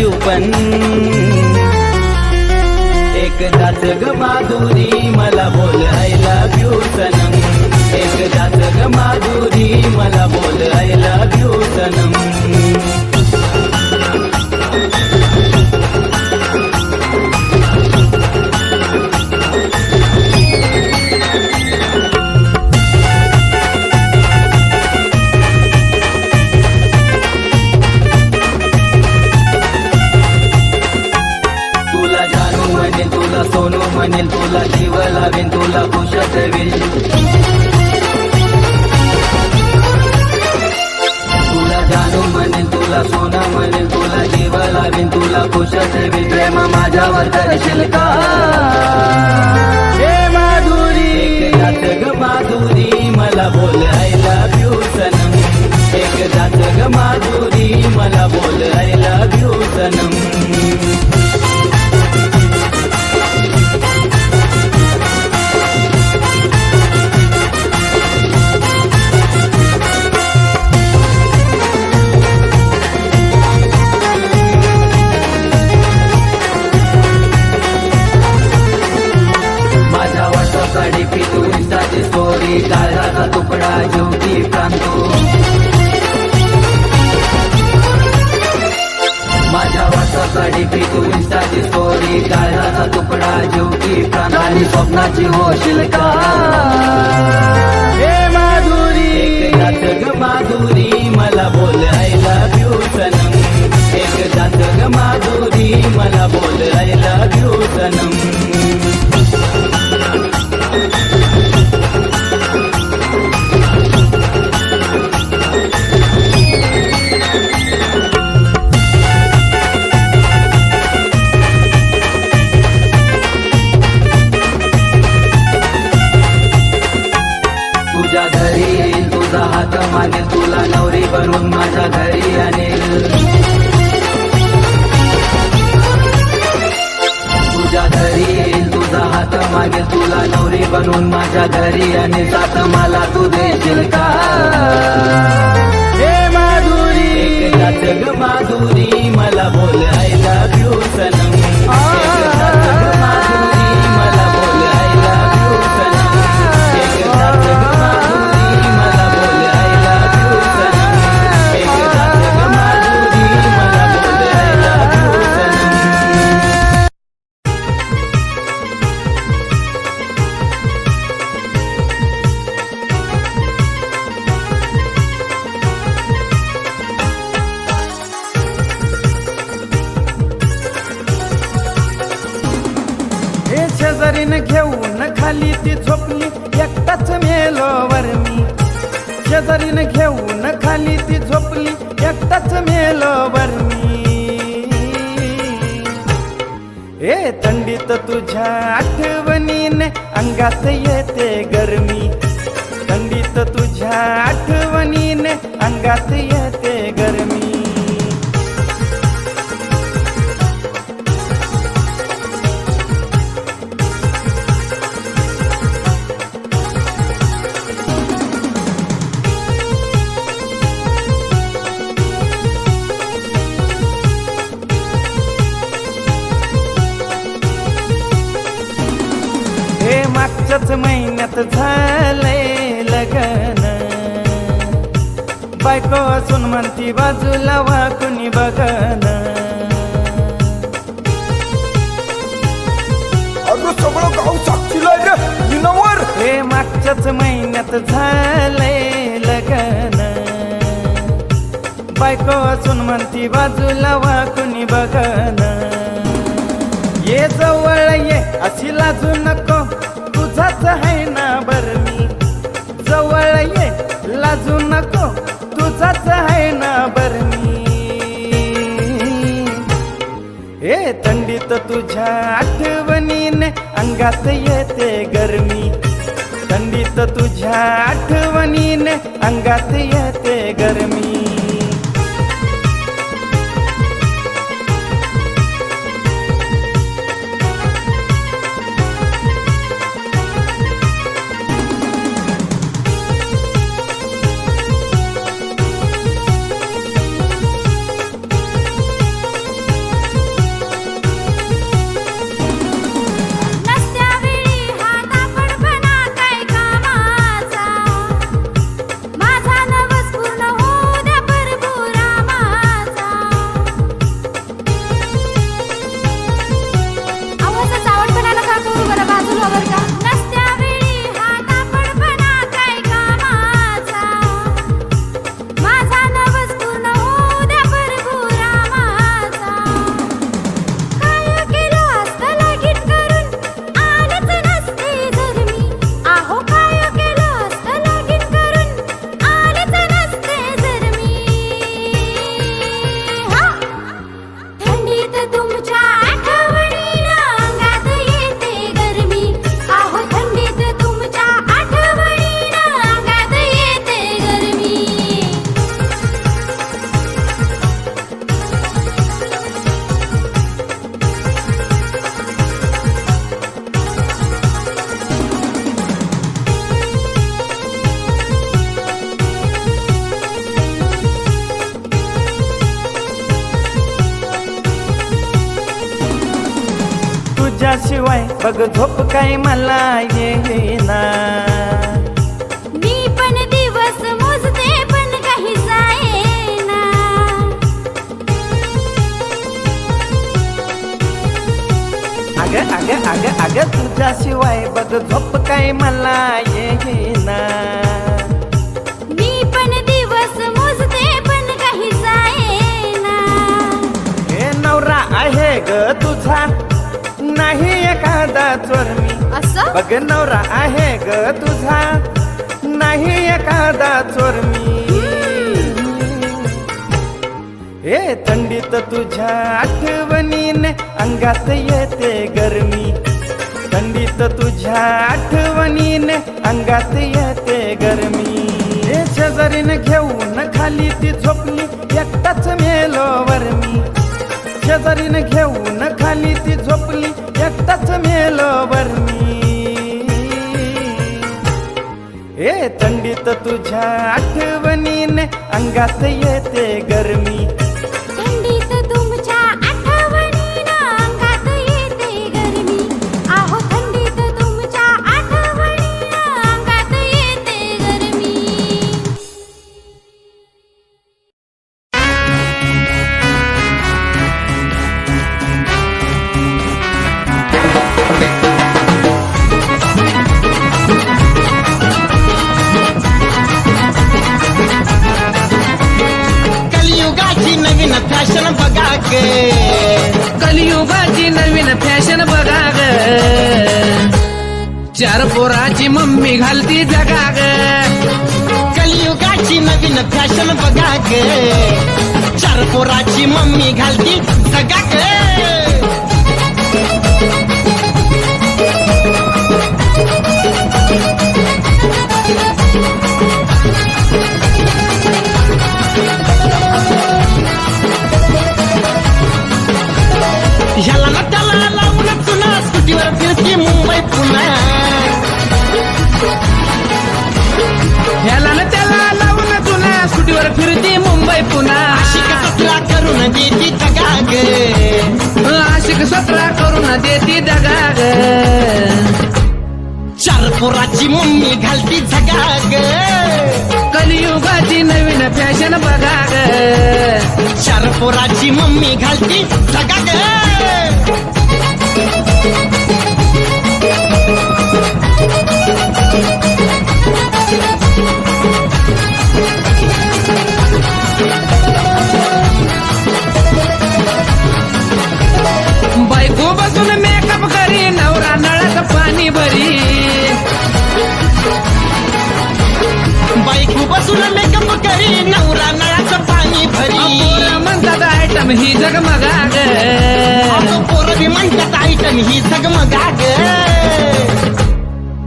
जीव पण. एकदाच ग माधुरी मला बोल आय लव यू सनम. एकदाच ग माधुरी मला बोल आय लव यू सनम. ए थंडीत तुझ्या आठवणीने अंगात येते गरमी. थंडीत तुझ्या आठवणीने अंगात येते झाले लगन. बायको असून म्हणती बाजूला वाकुनी बघन. अगं सगळं गाव साक्षीला रे हे मागच्याच महिन्यात झाले लगन. बायको असून म्हणती बाजूला वाकुनी बघन. ये जवळ ये अशी लाजू नको तुझाच आहे थंडीत तुझ्या आठवणीने अंगात येते गरमी. थंडीत तुझ्या आठवणीने अंगात येते गरमी. बघ झोप काय मला येईना. मी पण दिवस मोजते पण काही जायना अग अग अग अग तुझ्याशिवाय बघ झोप काय मला येईना. मी पण दिवस मोजते पण काही जायना हे नवरा आहे ग तुझा. नाही एखादा चोर मी. असं? बघ नवरा आहे ग तुझा. नाही एखादा चोर मी. हे थंडीत तुझ्या आठवणीने अंगात येते गरमी. थंडीत तुझ्या आठवणीने अंगात येते गरमी. हे शेजारीने घेऊन खाली ती झोपली एकटाच मेलो वर मी शेजारीने घेऊन खाली ती झोपली एकटाच मेलो बरमी ए हे थंडीत तुझ्या आठवणीने अंगात येते गरमी. चार पोराची मम्मी घालती जगा ग कलियुगाची नवीन फॅशन बघा गे चार पोराची मम्मी घालती जगा ह्याला न त्याला लावून तुला स्कुटीवर फिरती मुंबई पुन्हा. आशिक सतरा करून देती जगा गे आशिक सतरा करून देती दगा ग चार पोराची मम्मी घालती झगा ग कलियुगाची नवीन फॅशन बघा ग चार पोराची मम्मी घालती झगा बसून मेकअप करी नवरा नळाचं पाणी भरी म्हणतात आयटम ही जगमगा ग अगं पोरं बी म्हणतात आयटम ही झगमगा ग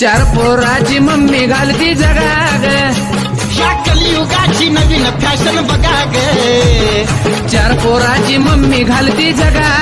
चार पोराची मम्मी घालती जगा ग ह्या कलियुगाची नवीन फॅशन बघा ग चार पोराची मम्मी घालती जगा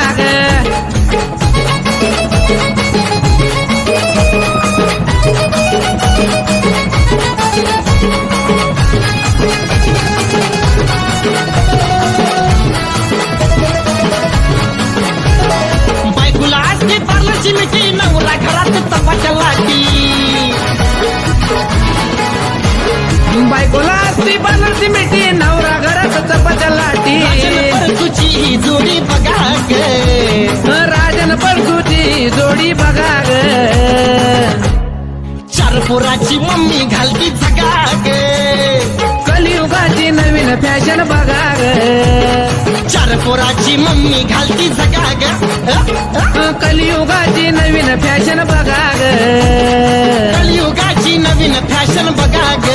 बायकोला असती बनवती मिठी नवरा घरात चपात्या लाटी. तुझी जोडी बघा ग. राजन परतुची जोडी बघा ग. चार पोराची मम्मी घालती झगा ग. कलियुगाची नवीन फॅशन बघा ग चार पोराची मम्मी घालती झगा ग कलियुगाची नवीन फॅशन बघा ग कलियुगाची नवीन फॅशन बघा ग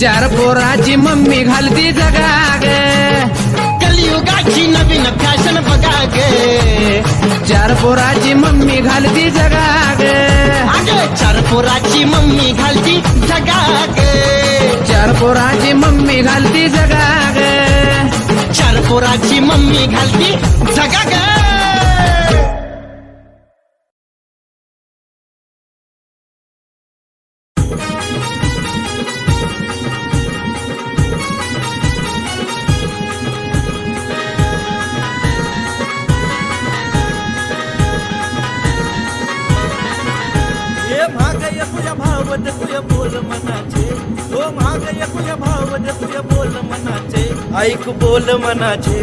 चार पोराची मम्मी घालती जगा ग कलियुगाची नवीन फॅशन बघा ग चार पोराची मम्मी घालती जगा ग चार पोराची मम्मी घालती पोराची मम्मी घालती जगा ग चार पोराची मम्मी घालती झगा ऐक बोल मनाचे.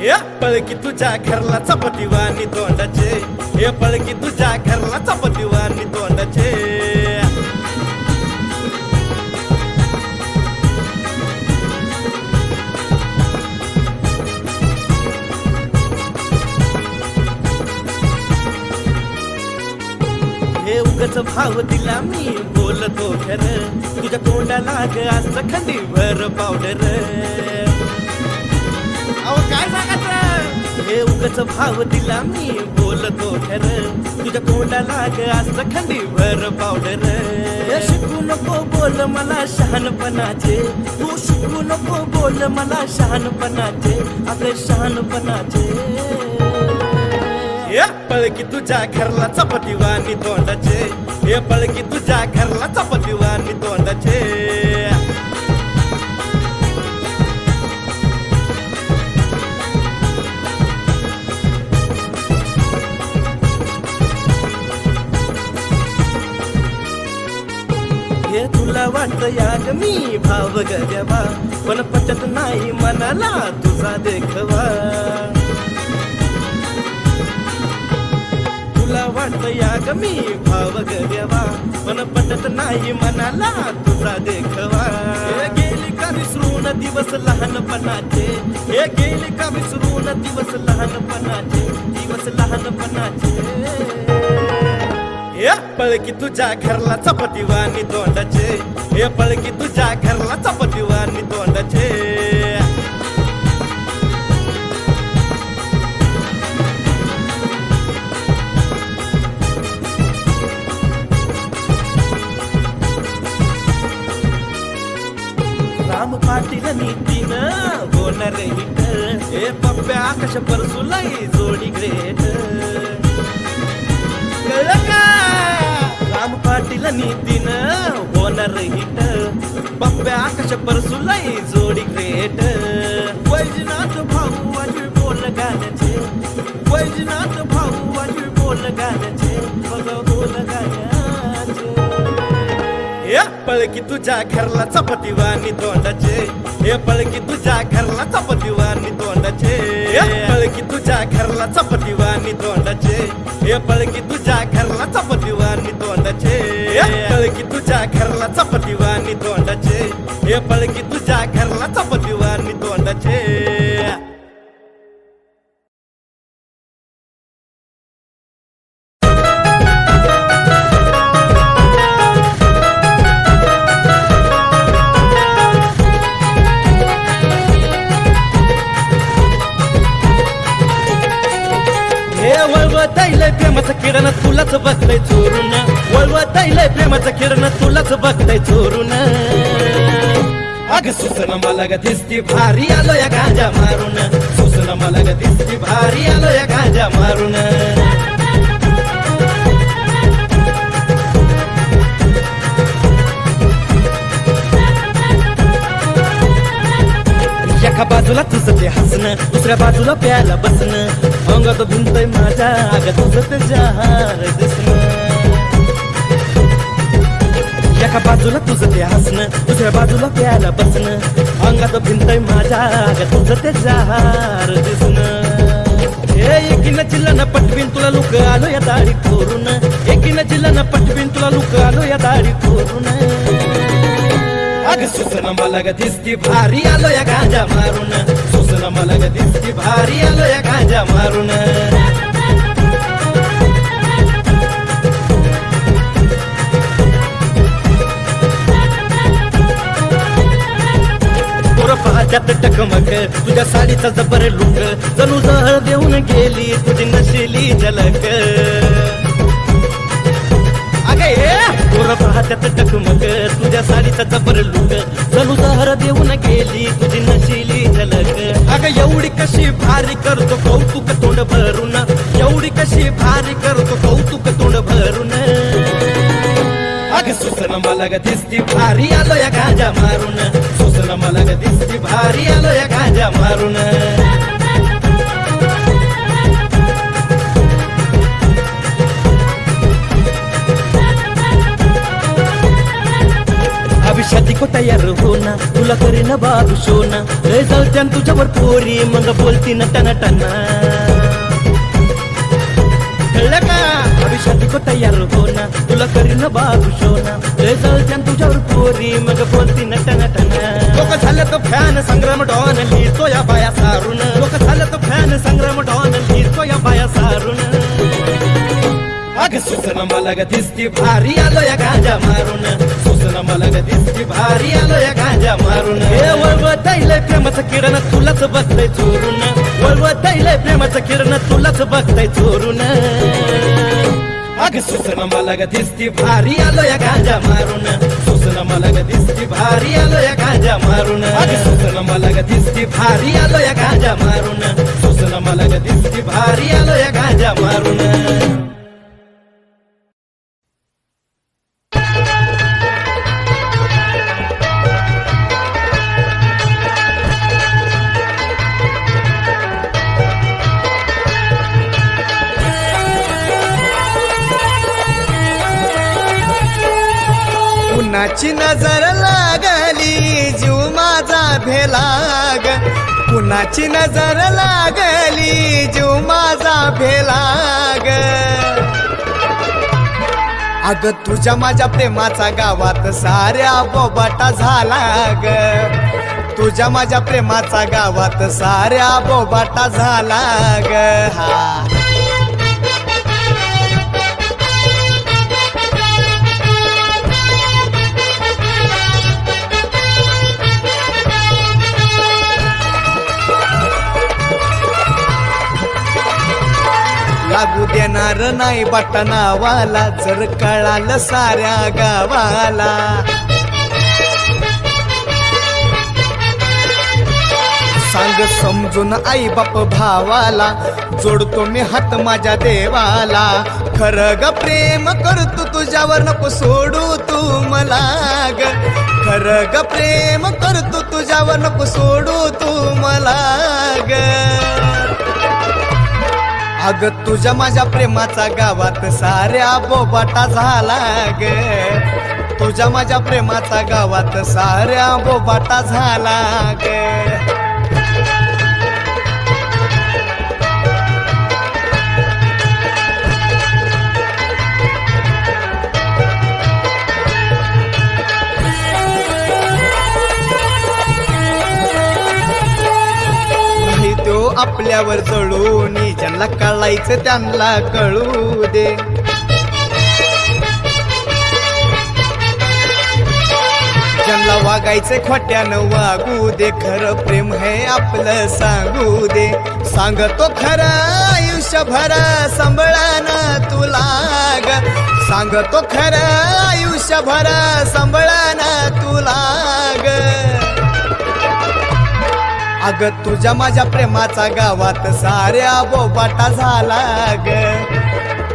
हे पळकी तुझ्या घरला चपाती वाणी तोंडाचे. हे पळकी तुझ्या घरला चपाती वाणी तोंडाचे. हे उगच भाव दिला मी बोलतो खरं. लाग असं खंडी भर पावडर अहो काय सांगायचं? हे उगच भाव दिला मी बोलतो खर तुझ्या तोंडा लाग असं खंडी भर पावडर शिकू नको बोल मला शहाणपणाचे. तू शिकू नको बोल मला शहाणपणाचे. आपले शहाणपणाचे. हे पळकी तुझ्या घरला चपाती वाणी तोंडाचे. हे पळकी तुझ्या घरला चपाती देखवा. तुला वाटत याग मी भाव गजवा पण पटत नाही मनाला तुझा देखवा. हे गेली का विसरून दिवस लहानपणाचे? हे गेली का विसरून दिवस लहानपणाचे? दिवस लहानपणाचे. हे पळकी तुझ्या घरला चपाती वाणी तोंडाचे. हे पळकी तुझ्या घरला चपाती होणार हिट हे पप्प्या आकाश परसुलाई जोडी ग्रेट. कळलं का? राम पाटील नीतीन होणार हिट. पप्प्या आकाश परसुलाई जोडी ग्रेट. वैजनाथ भाऊ वाजवी बोल गाण्याचे. वैजनाथ भाऊ वाजवी बोल गाण्याचे. बघ बोल गाण्या. हे पळकी तुझ्या घरला चपाती वाणी तोंडाचे हे पळकी तुझ्या घरला चपाती वाणी तोंडाचे हे पळकी तुझ्या घरला चपाती वाणी तोंडाचे हे पळकी तुझ्या घरला चपाती वाणी तोंडाचे हे पळकी तुझ्या घरला चपाती वाणी तोंडाचे हे पळकी तुझ्या घरला चपाती वाणी तोंडाचे अग सुसन मला ग दिसती भारी आलो या गांजा मारून. सुसन मला ग दिसती भारी आलो या गांजा मारून. एका बाजूला तुझं ते हसणं दुसऱ्या बाजूला प्यायला बसणं. अंगात भिंतय माझ्या अग तुझं ते जहार दिसणं. एका बाजूला तुझं ते हसणं दुसऱ्या बाजूला प्यायला बसणं. अंगात भिंतय माझ्या तुझं ते जार दिसणं. हे एकीनं चिल्लानं पटवीन तुला लुक आलो या दाढी खोरून. एकीनं चिल्लानं पटवीन तुला लुक आलो या दाढी खोरून. अग सुसन मला ग दिसती भारी आलो या गांजा मारून. सुसन मला ग दिसती भारी आलो या गांजा मारून. पोरं पाहत्यात टकमक. तुझ्या साडीचा जबर लुंग. जणू जहर देऊन गेली तुझी नशिली झलक. अगे ये पाहत्यात टकमक. तुझ्या साडीचा जबर लुक जणू जहर देऊन गेली तुझी नशिली झलक. अग एवढी कशी भारी करतो कौतुक तोंड भरून. एवढी कशी भारी करतो कौतुक तोंड भरून. सुसन मला दिसती भारी आलो या गाजा मारून. सुसन मला भारी आलो या गांजा मारून. अभिषाती को तयार हो ना तुला ना बाबू शोना लय जळत्यान तुझ्यावर पोरी मग बोलती नटन टना का भविष्यात को तयार हो ना तुला करीन बाबू शोना. लय जळत्यान तुझ्यावर पोरी मग बोलती नटन टना. लोक झालं तो फॅन संग्राम डॉन लिहितो या बाया सारून. लोक झालं तो फॅन संग्राम डॉन लिहितो या बाया सारून. अग सुसन मला ग दिसती भारी आलो या गांजा मारून. सुसन मला ग दिसती भारी आलो या गांजा मारून. हे वळव दैलय प्रेमाचं किरण तुलाच बघतय चोरून. वळव दैलय प्रेमाचं किरण तुलाच बघतय चोरून. अग सुसन मला ग दिसती भारी आलो या गांजा मारून. सुसन मला ग दिसती भारी आलो या गांजा मारून. अग सुसन मला ग दिसती भारी आलो या गांजा मारून. सुसन मला ग दिसती भारी आलो या गांजा मारून. कुणाची नजर लागली जीव माझा भेलाग. कुणाची नजर लागली जीव माझा भेलाग. अग तुझ्या माझ्या प्रेमाचा गावात साऱ्या बोबाटा झाला ग तुझ्या माझ्या प्रेमाचा गावात साऱ्या बोबाटा झाला ग हा. लागू देणार नाही बटनावाला. जर कळालं साऱ्या गावाला. सांग समजून आई बाप भावाला जोडतो मी हात माझ्या देवाला. खरं ग प्रेम करतो तुझ्यावर नको सोडू तू मला ग. खरं ग प्रेम करतो तुझ्यावर नको सोडू तू मला ग. अग तुझ्या माझ्या प्रेमाचा गावात साऱ्या बोबाटा झाला ग. तुझ्या माझ्या प्रेमाचा गावात साऱ्या बोबाटा झाला ग. आपल्यावर चढून ज्यांना कळायचं त्यांना कळू दे. ज्यांना वागायचं खोट्यानं वागू दे. खरं प्रेम हे आपलं सांगू दे. सांगतो खरं आयुष्यभर सांभाळाना तुला ग. सांगतो खरं आयुष्यभर सांभाळाना तुला ग. अग तुझ्या माझ्या प्रेमाचा गावात साऱ्या बोबाटा झाला ग.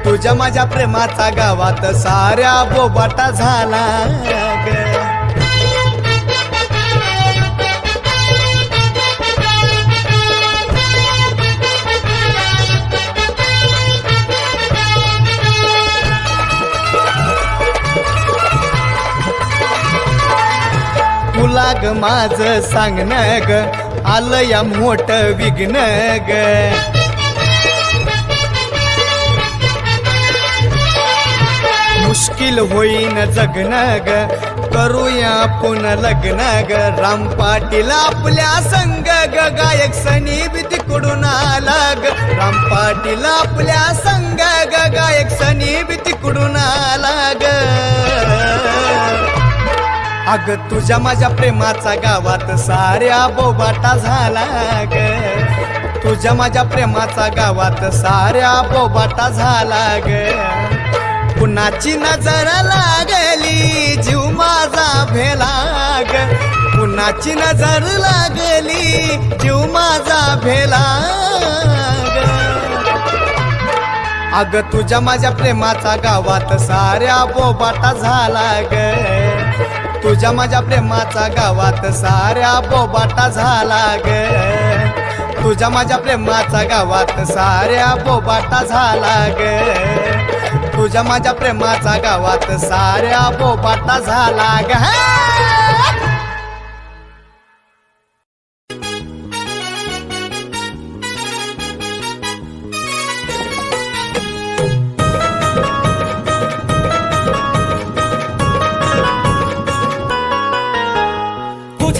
तुझ्या माझ्या प्रेमाचा गावात साऱ्या बोबाटा झाला ग. तुला ग माझ सांगणं ग. आलं या मोठ विघ्न ग. मुश्किल होईन जगन ग. करूया पुन्हा लग्न ग. राम पाटील आपल्या संग ग. गायक सनी बी तिकडून आला ग. राम पाटील आपल्या संग ग. गायक सनी बी तिकडून आला ग. अग तुझ्या माझ्या प्रेमाचा गावात साऱ्या बोबाटा झाला ग. तुझ्या माझ्या प्रेमाचा गावात साऱ्या बोबाटा झाला ग. कुणाची नजर लागली जीव माझा भेला ग. कुणाची नजर लागली जीव माझा भेला अग तुझ्या माझ्या प्रेमाचा गावात साऱ्या बोबाटा झाला ग. तुझ्या माझ्या प्रेमाचा गावात साऱ्या बोबाटा झाला ग. तुझ्या माझ्या प्रेमाचा गावात साऱ्या बोबाटा झाला ग. तुझ्या माझ्या प्रेमाचा गावात साऱ्या बोबाटा झाला ग.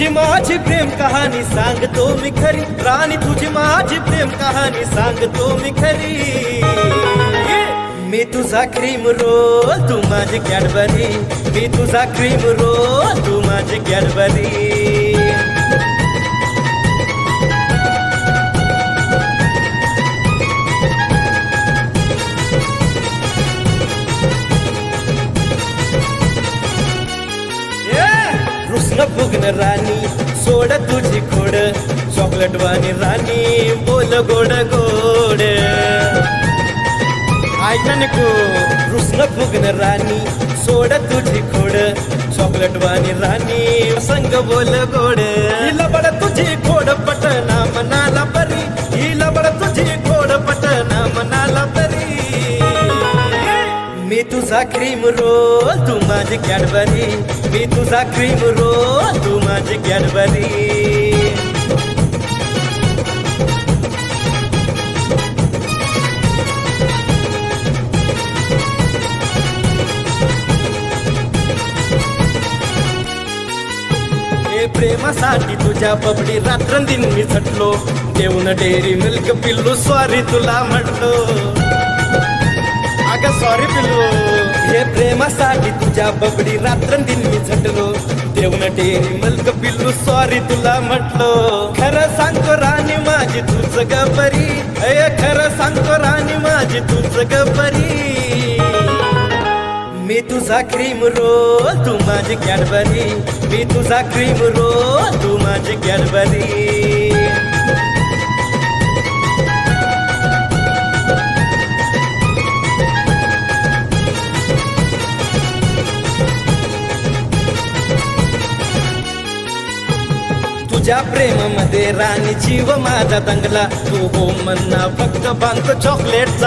तुझी माझी प्रेम कहाणी सांगतो मी खरी. राणी तुझी माझी प्रेम कहाणी सांगतो मी खरी. मी तुझा क्रीम रोल तू माझी कॅडबरी मी तुझा क्रीम रोल तू माझी कॅडबरी कृष्ण फुगन राणी सोड तुझी खोड चॉकलेट वाणी राणी बोल गोड गोड. ऐकू कृष्ण फुगन राणी सोड तुझी खोड चॉकलेट वाणी राणी संग बोल गोड. तुझा क्रीम रोल तू माझी कॅडबरी. मी तुझा क्रीम रोल तू माझी कॅडबरी. हे प्रेमासाठी तुझ्या बबडी रात्रंदिन मी झटलो. देऊन डेअरी मिल्क पिल्लू सॉरी तुला म्हटलो. अगं सॉरी पिल्लू. हे प्रेमासाठी तुझ्या बबडी रात्रंदिन मी झटलो. देऊन डेअरी मिल्क पिल्लू सॉरी तुला म्हटलो. खरं सांगतो राणी माझी तुझ गबरी अय खरं सांगतो राणी माझी तुझ गबरी मी तुझा क्रीम रोल तू माझी कॅडबरी मी तुझा क्रीम रोल तू माझी कॅडबरी तुझ्या प्रेमामध्ये राणी जीव माझा दंगला. तू हो म्हणना फक्त बांक चॉकलेटचा